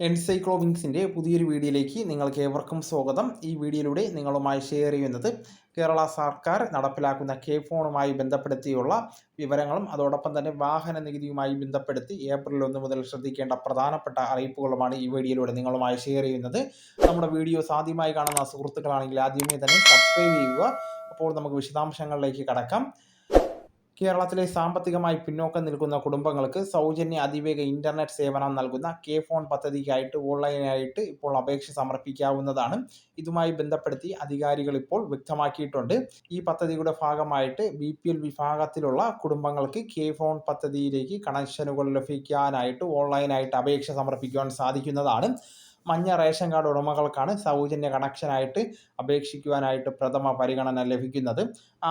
എൻസൈക്ലോവിങ്സിന്റെ പുതിയൊരു വീഡിയോയിലേക്ക് നിങ്ങൾക്ക് ഏവർക്കും സ്വാഗതം. ഈ വീഡിയോയിലൂടെ നിങ്ങളുമായി ഷെയർ ചെയ്യുന്നത് കേരള സർക്കാർ നടപ്പിലാക്കുന്ന കെ ഫോണുമായി ബന്ധപ്പെടുത്തിയുള്ള വിവരങ്ങളും അതോടൊപ്പം തന്നെ വാഹന നികുതിയുമായി ബന്ധപ്പെടുത്തി ഏപ്രിൽ ഒന്ന് മുതൽ ശ്രദ്ധിക്കേണ്ട പ്രധാനപ്പെട്ട അറിയിപ്പുകളുമാണ് ഈ വീഡിയോയിലൂടെ നിങ്ങളുമായി ഷെയർ ചെയ്യുന്നത്. നമ്മുടെ വീഡിയോസ് ആദ്യമായി കാണുന്ന സുഹൃത്തുക്കളാണെങ്കിൽ ആദ്യമേ തന്നെ സബ്സ്ക്രൈബ് ചെയ്യുക. അപ്പോൾ നമുക്ക് വിശദാംശങ്ങളിലേക്ക് കടക്കാം. കേരളത്തിലെ സാമ്പത്തികമായി പിന്നോക്കം നിൽക്കുന്ന കുടുംബങ്ങൾക്ക് സൗജന്യ അതിവേഗ ഇന്റർനെറ്റ് സേവനം നൽകുന്ന കെ ഫോൺ പദ്ധതിക്കായിട്ട് ഓൺലൈനായിട്ട് ഇപ്പോൾ അപേക്ഷ സമർപ്പിക്കാവുന്നതാണ്. ഇതുമായി ബന്ധപ്പെടുത്തി അധികാരികൾ ഇപ്പോൾ വ്യക്തമാക്കിയിട്ടുണ്ട്. ഈ പദ്ധതിയുടെ ഭാഗമായിട്ട് ബി പി എൽ വിഭാഗത്തിലുള്ള കുടുംബങ്ങൾക്ക് കെ ഫോൺ പദ്ധതിയിലേക്ക് കണക്ഷനുകൾ ലഭിക്കാനായിട്ട് ഓൺലൈനായിട്ട് അപേക്ഷ സമർപ്പിക്കുവാൻ സാധിക്കുന്നതാണ്. മഞ്ഞ റേഷൻ കാർഡ് ഉടമകൾക്കാണ് സൗജന്യ കണക്ഷനായിട്ട് അപേക്ഷിക്കുവാനായിട്ട് പ്രഥമ പരിഗണന ലഭിക്കുന്നത്.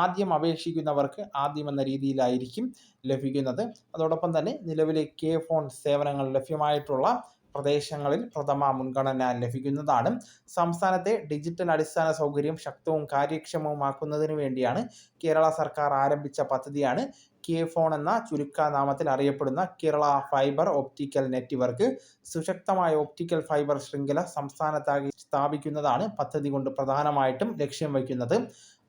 ആദ്യം അപേക്ഷിക്കുന്നവർക്ക് ആദ്യം എന്ന രീതിയിലായിരിക്കും ലഭിക്കുന്നത്. അതോടൊപ്പം തന്നെ നിലവിലെ കെ ഫോൺ സേവനങ്ങൾ ലഭ്യമായിട്ടുള്ള പ്രദേശങ്ങളിൽ പ്രഥമ മുൻഗണന ലഭിക്കുന്നതാണ്. സംസ്ഥാനത്തെ ഡിജിറ്റൽ അടിസ്ഥാന സൗകര്യം ശക്തവും കാര്യക്ഷമവുമാക്കുന്നതിന് വേണ്ടിയാണ് കേരള സർക്കാർ ആരംഭിച്ച പദ്ധതിയാണ്. കെ ഫോൺ എന്ന ചുരുക്കനാമത്തിൽ അറിയപ്പെടുന്ന കേരള ഫൈബർ ഓപ്റ്റിക്കൽ നെറ്റ്വർക്ക് സുശക്തമായ ഓപ്റ്റിക്കൽ ഫൈബർ ശൃംഖല സംസ്ഥാനത്താകെ സ്ഥാപിക്കുന്നതാണ് പദ്ധതി കൊണ്ട് പ്രധാനമായിട്ടും ലക്ഷ്യം വയ്ക്കുന്നത്.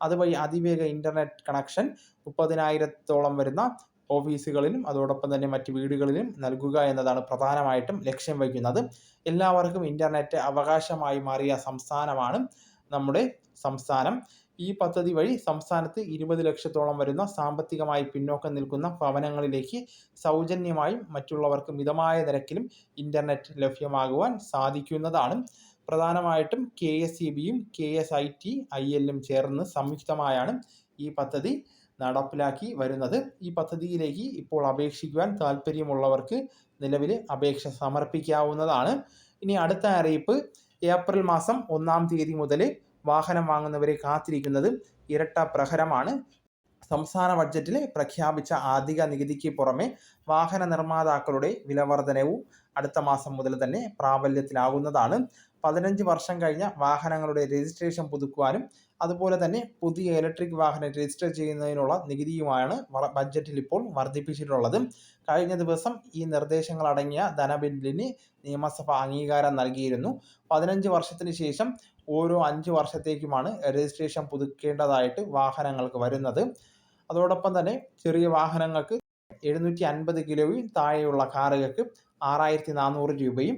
അതുവഴി അതിവേഗ ഇന്റർനെറ്റ് കണക്ഷൻ മുപ്പതിനായിരത്തോളം വരുന്ന ഓഫീസുകളിലും അതോടൊപ്പം തന്നെ മറ്റ് വീടുകളിലും നൽകുക എന്നതാണ് പ്രധാനമായിട്ടും ലക്ഷ്യം വയ്ക്കുന്നത്. എല്ലാവർക്കും ഇന്റർനെറ്റ് അവകാശമായി മാറിയ സംസ്ഥാനമാണ് നമ്മുടെ സംസ്ഥാനം. ഈ പദ്ധതി വഴി സംസ്ഥാനത്ത് ഇരുപത് ലക്ഷത്തോളം വരുന്ന സാമ്പത്തികമായി പിന്നോക്കം നിൽക്കുന്ന ഭവനങ്ങളിലേക്ക് സൗജന്യമായും മറ്റുള്ളവർക്ക് മിതമായ നിരക്കിലും ഇന്റർനെറ്റ് ലഭ്യമാകുവാൻ സാധിക്കുന്നതാണ്. പ്രധാനമായിട്ടും കെ എസ് ഇ ബിയും K S I T I എല്ലും ചേർന്ന് സംയുക്തമായാണ് ഈ പദ്ധതി നടപ്പിലാക്കി വരുന്നത്. ഈ പദ്ധതിയിലേക്ക് ഇപ്പോൾ അപേക്ഷിക്കുവാൻ താല്പര്യമുള്ളവർക്ക് നിലവിൽ അപേക്ഷ സമർപ്പിക്കാവുന്നതാണ്. ഇനി അടുത്ത അറിയിപ്പ് ഏപ്രിൽ മാസം ഒന്നാം തീയതി മുതൽ വാഹനം വാങ്ങുന്നവരെ കാത്തിരിക്കുന്നത് ഇരട്ട പ്രഹരമാണ്. സംസ്ഥാന ബഡ്ജറ്റിൽ പ്രഖ്യാപിച്ച ആധിക നികുതിക്ക് പുറമെ വാഹന നിർമ്മാതാക്കളുടെ വിലവർധനവും അടുത്ത മാസം മുതൽ തന്നെ പ്രാബല്യത്തിലാകുന്നതാണ്. പതിനഞ്ച് വർഷം കഴിഞ്ഞ വാഹനങ്ങളുടെ രജിസ്ട്രേഷൻ പുതുക്കുവാനും അതുപോലെ തന്നെ പുതിയ ഇലക്ട്രിക് വാഹനം രജിസ്റ്റർ ചെയ്യുന്നതിനുള്ള നികുതിയുമാണ് ബഡ്ജറ്റിൽ ഇപ്പോൾ വർദ്ധിപ്പിച്ചിട്ടുള്ളത്. കഴിഞ്ഞ ദിവസം ഈ നിർദ്ദേശങ്ങൾ അടങ്ങിയ ധനബില്ലിന് നിയമസഭ അംഗീകാരം നൽകിയിരുന്നു. പതിനഞ്ച് വർഷത്തിന് ശേഷം ഓരോ അഞ്ച് വർഷത്തേക്കുമാണ് രജിസ്ട്രേഷൻ പുതുക്കേണ്ടതായിട്ട് വാഹനങ്ങൾക്ക് വരുന്നത്. അതോടൊപ്പം തന്നെ ചെറിയ വാഹനങ്ങൾക്ക് എഴുന്നൂറ്റി അൻപത് കിലോയും താഴെയുള്ള കാറുകൾക്ക് ആറായിരത്തി നാനൂറ് രൂപയും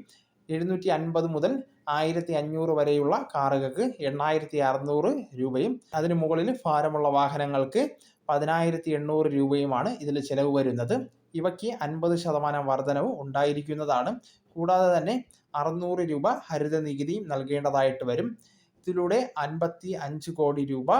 എഴുന്നൂറ്റി അൻപത് മുതൽ ആയിരത്തി അഞ്ഞൂറ് വരെയുള്ള കാറുകൾക്ക് എണ്ണായിരത്തി അറുന്നൂറ് രൂപയും അതിന് മുകളിൽ ഭാരമുള്ള വാഹനങ്ങൾക്ക് പതിനായിരത്തി എണ്ണൂറ് രൂപയുമാണ് ഇതിൽ ചിലവ് വരുന്നത്. ഇവയ്ക്ക് അൻപത് ശതമാനം വർധനവ് ഉണ്ടായിരിക്കുന്നതാണ്. കൂടാതെ തന്നെ അറുന്നൂറ് രൂപ ഹരിത നികുതിയും നൽകേണ്ടതായിട്ട് വരും. ഇതിലൂടെ അൻപത്തി അഞ്ച് കോടി രൂപ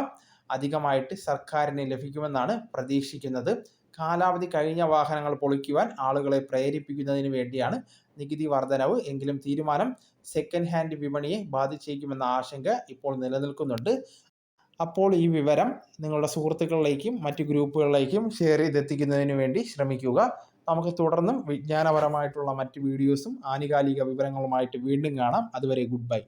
അധികമായിട്ട് സർക്കാരിന് ലഭിക്കുമെന്നാണ് പ്രതീക്ഷിക്കുന്നത്. കാലാവധി കഴിഞ്ഞ വാഹനങ്ങൾ പൊളിക്കുവാൻ ആളുകളെ പ്രേരിപ്പിക്കുന്നതിന് വേണ്ടിയാണ് നികുതി വർധനവ്. എങ്കിലും തീരുമാനം സെക്കൻഡ് ഹാൻഡ് വിപണിയെ ബാധിച്ചേക്കുമെന്ന ആശങ്ക ഇപ്പോൾ നിലനിൽക്കുന്നുണ്ട്. അപ്പോൾ ഈ വിവരം നിങ്ങളുടെ സുഹൃത്തുക്കളിലേക്കും മറ്റു ഗ്രൂപ്പുകളിലേക്കും ഷെയർ ചെയ്തെത്തിക്കുന്നതിന് വേണ്ടി ശ്രമിക്കുക. നമുക്ക് തുടർന്നും വിജ്ഞാനപരമായിട്ടുള്ള മറ്റ് വീഡിയോസും ആനുകാലിക വിവരങ്ങളുമായിട്ട് വീണ്ടും കാണാം. അതുവരെ ഗുഡ് ബൈ